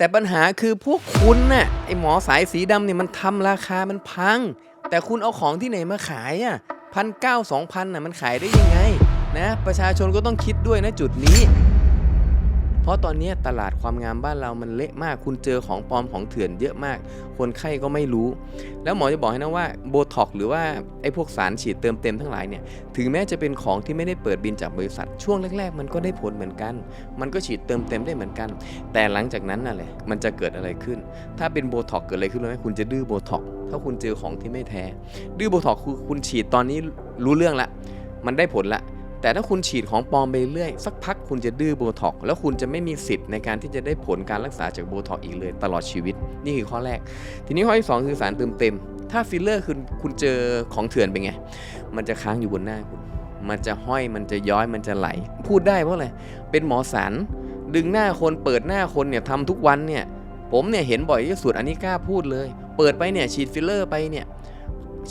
แต่ปัญหาคือพวกคุณน่ะไอหมอสายสีดำเนี่ยมันทำราคามันพัง แต่คุณเอาของที่ไหนมาขายอะพันเก้าสองพันน่ะมันขายได้ยังไงนะประชาชนก็ต้องคิดด้วยนะจุดนี้ เพราะตอนนี้ตลาดความงามบ้านเรามันเละมาก คุณเจอของปลอมของเถื่อนเยอะมาก คนไข้ก็ไม่รู้ แล้วหมอจะบอกให้นะว่าโบท็อกหรือว่าไอ้พวกสารฉีดเติมเต็มทั้งหลายเนี่ย ถึงแม้จะเป็นของที่ไม่ได้เปิดบินจากบริษัท ช่วงแรก ๆ มันก็ได้ผลเหมือนกัน มันก็ฉีดเติมเต็มได้เหมือนกัน แต่หลังจากนั้นน่ะแหละ มันจะเกิดอะไรขึ้น ถ้าเป็นโบท็อกเกิดอะไรขึ้นรู้ไหมคุณจะดื้อโบท็อกถ้าคุณเจอของที่ไม่แท้ ดื้อโบท็อกคือคุณฉีดตอนนี้รู้เรื่องละ มันได้ผลละ แต่ถ้าคุณฉีดของปลอมไปเรื่อยสักพักคุณจะดื้อโบท็อกแล้วคุณจะไม่มีสิทธิ์ในการที่จะได้ผลการรักษาจากโบท็อกอีกเลยตลอดชีวิต นี่คือข้อแรก ทีนี้ข้อที่สองคือสารเติมเต็ม ถ้าฟิลเลอร์คือคุณเจอของเถื่อนเป็นไง มันจะค้างอยู่บนหน้าคุณ มันจะห้อยมันจะย้อยมันจะไหล พูดได้เพราะอะไรเป็นหมอสันดึงหน้าคนเปิดหน้าคนเนี่ยทำทุกวันเนี่ยผมเนี่ยเห็นบ่อยที่สุดอันนี้กล้าพูดเลย เปิดไปเนี่ยฉีดฟิลเลอร์ไปเนี่ย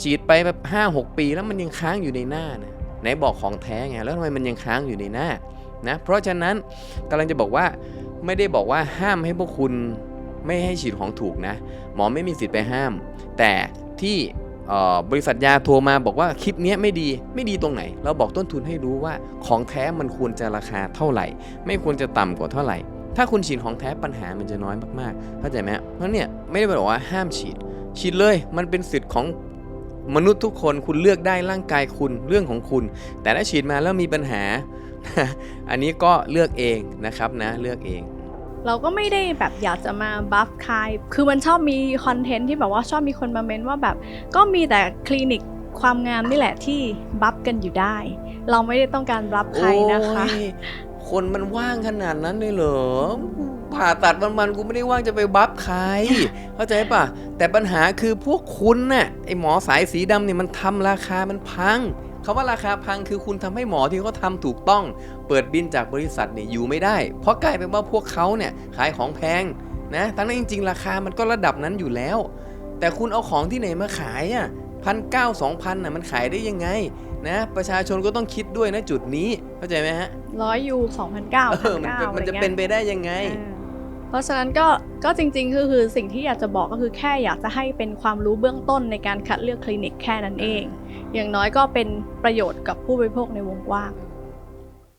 ฉีดไปแบบห้าหกปีแล้วมันยังค้างอยู่ในหน้านะ ไหนบอกของแท้ไงแล้วทำไมมันยังค้างอยู่ในหน้านะเพราะฉะนั้นกำลังจะบอกว่าไม่ได้บอกว่าห้ามให้พวกคุณไม่ให้ฉีดของถูกนะ หมอไม่มีสิทธิ์ไปห้าม แต่ที่บริษัทยาโทรมาบอกว่าคลิปนี้ไม่ดีไม่ดีตรงไหน เราบอกต้นทุนให้รู้ว่าของแท้มันควรจะราคาเท่าไหร่ ไม่ควรจะต่ำกว่าเท่าไหร่ ถ้าคุณฉีดของแท้ปัญหามันจะน้อยมากๆเข้าใจไหมเพราะเนี่ยไม่ได้บอกว่าห้ามฉีด ฉีดเลยมันเป็นสิทธิ์ของ มนุษย์ทุกคนคุณเลือกได้ร่างกายคุณเรื่องของคุณ แต่ถ้าฉีดมาแล้วมีปัญหา อันนี้ก็เลือกเองนะครับนะเลือกเอง เราก็ไม่ได้แบบอยากจะมาบัฟใครคือมันชอบมีคอนเทนต์ที่แบบว่าชอบมีคนมาเมนว่าแบบ ก็มีแต่คลินิกความงามนี่แหละที่บัฟกันอยู่ได้ เราไม่ได้ต้องการบัฟใครนะคะโอ้ย คนมันว่างขนาดนั้นเลยเหรอผ่าตัดมันๆกูไม่ได้ว่างจะไปบัฟใคร เข้าใจปะแต่ปัญหาคือพวกคุณน่ะไอหมอสายสีดำเนี่ยมันทำราคามันพังคาว่าราคาพังคือคุณทำให้หมอที่เขาทำถูกต้อง เปิดบินจากบริษัทเนี่ยอยู่ไม่ได้ เพราะกลายเป็นว่าพวกเขาเนี่ยขายของแพงนะทั้งนั้นจริง ๆ ราคามันก็ระดับนั้นอยู่แล้ว แต่คุณเอาของที่ไหนมาขายอะ พันเก้าสองพันน่ะมันขายได้ยังไงนะ ประชาชนก็ต้องคิดด้วยนะจุดนี้เข้าใจไหมฮะร้อยยูสองพันเก้าเออมันเป็นมันจะเป็นไปได้ยังไง เพราะฉะนั้นก็ก็จริงๆก็คือสิ่งที่อยากจะบอกก็คือแค่อยากจะให้เป็นความรู้เบื้องต้นในการคัดเลือกคลินิกแค่นั้นเอง อย่างน้อยก็เป็นประโยชน์กับผู้บริโภคในวงกว้างเออ